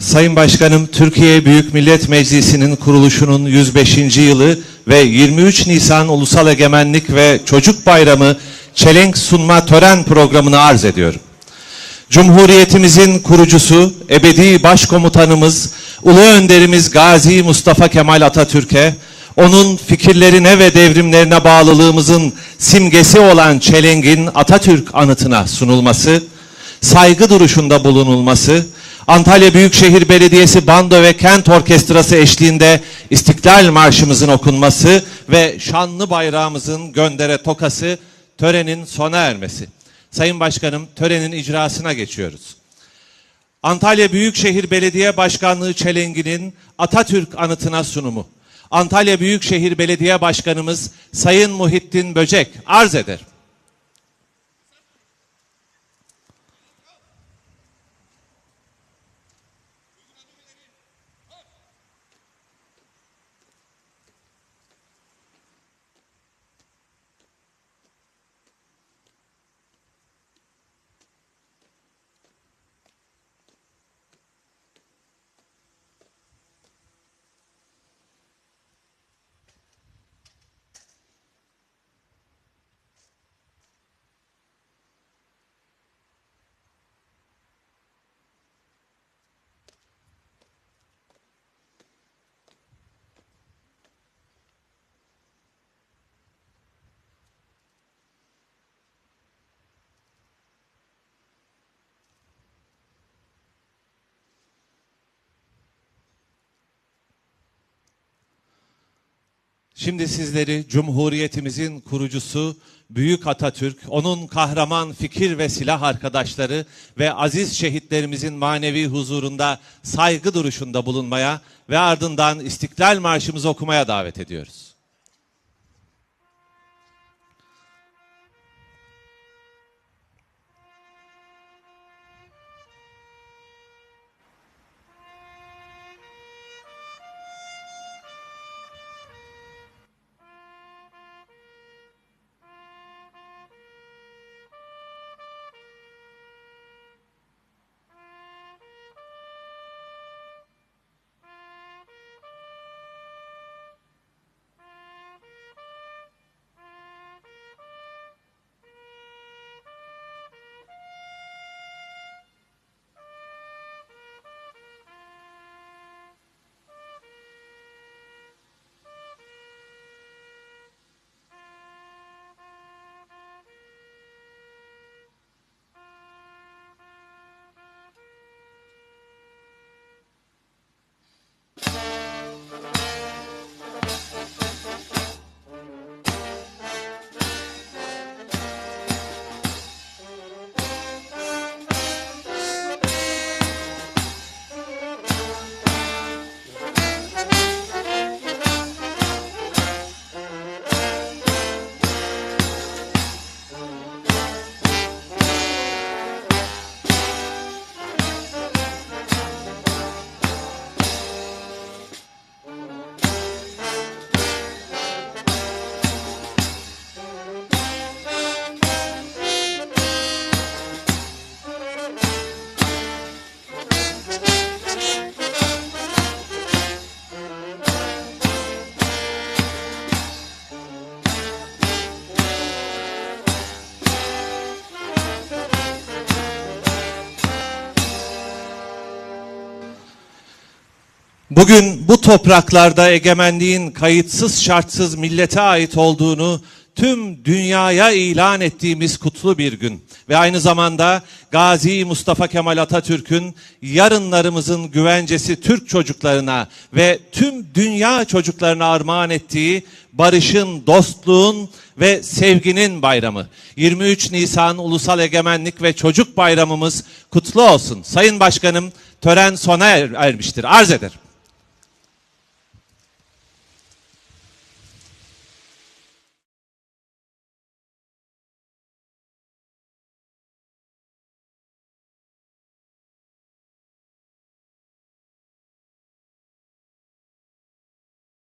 Sayın Başkanım, Türkiye Büyük Millet Meclisi'nin kuruluşunun 105. yılı ve 23 Nisan Ulusal Egemenlik ve Çocuk Bayramı çelenk sunma tören programını arz ediyorum. Cumhuriyetimizin kurucusu, ebedi başkomutanımız, ulu önderimiz Gazi Mustafa Kemal Atatürk'e, onun fikirlerine ve devrimlerine bağlılığımızın simgesi olan çelengin Atatürk anıtına sunulması, saygı duruşunda bulunulması, Antalya Büyükşehir Belediyesi Bando ve Kent Orkestrası eşliğinde İstiklal Marşımızın okunması ve şanlı bayrağımızın göndere tokası törenin sona ermesi. Sayın Başkanım törenin icrasına geçiyoruz. Antalya Büyükşehir Belediye Başkanlığı çelenginin Atatürk anıtına sunumu. Antalya Büyükşehir Belediye Başkanımız Sayın Muhittin Böcek arz eder. Şimdi sizleri Cumhuriyetimizin kurucusu Büyük Atatürk, onun kahraman fikir ve silah arkadaşları ve aziz şehitlerimizin manevi huzurunda saygı duruşunda bulunmaya ve ardından İstiklal Marşımızı okumaya davet ediyoruz. Bugün bu topraklarda egemenliğin kayıtsız şartsız millete ait olduğunu tüm dünyaya ilan ettiğimiz kutlu bir gün ve aynı zamanda Gazi Mustafa Kemal Atatürk'ün yarınlarımızın güvencesi Türk çocuklarına ve tüm dünya çocuklarına armağan ettiği barışın, dostluğun ve sevginin bayramı. 23 Nisan Ulusal Egemenlik ve Çocuk Bayramımız kutlu olsun. Sayın Başkanım tören sona er- ermiştir. Arz ederim.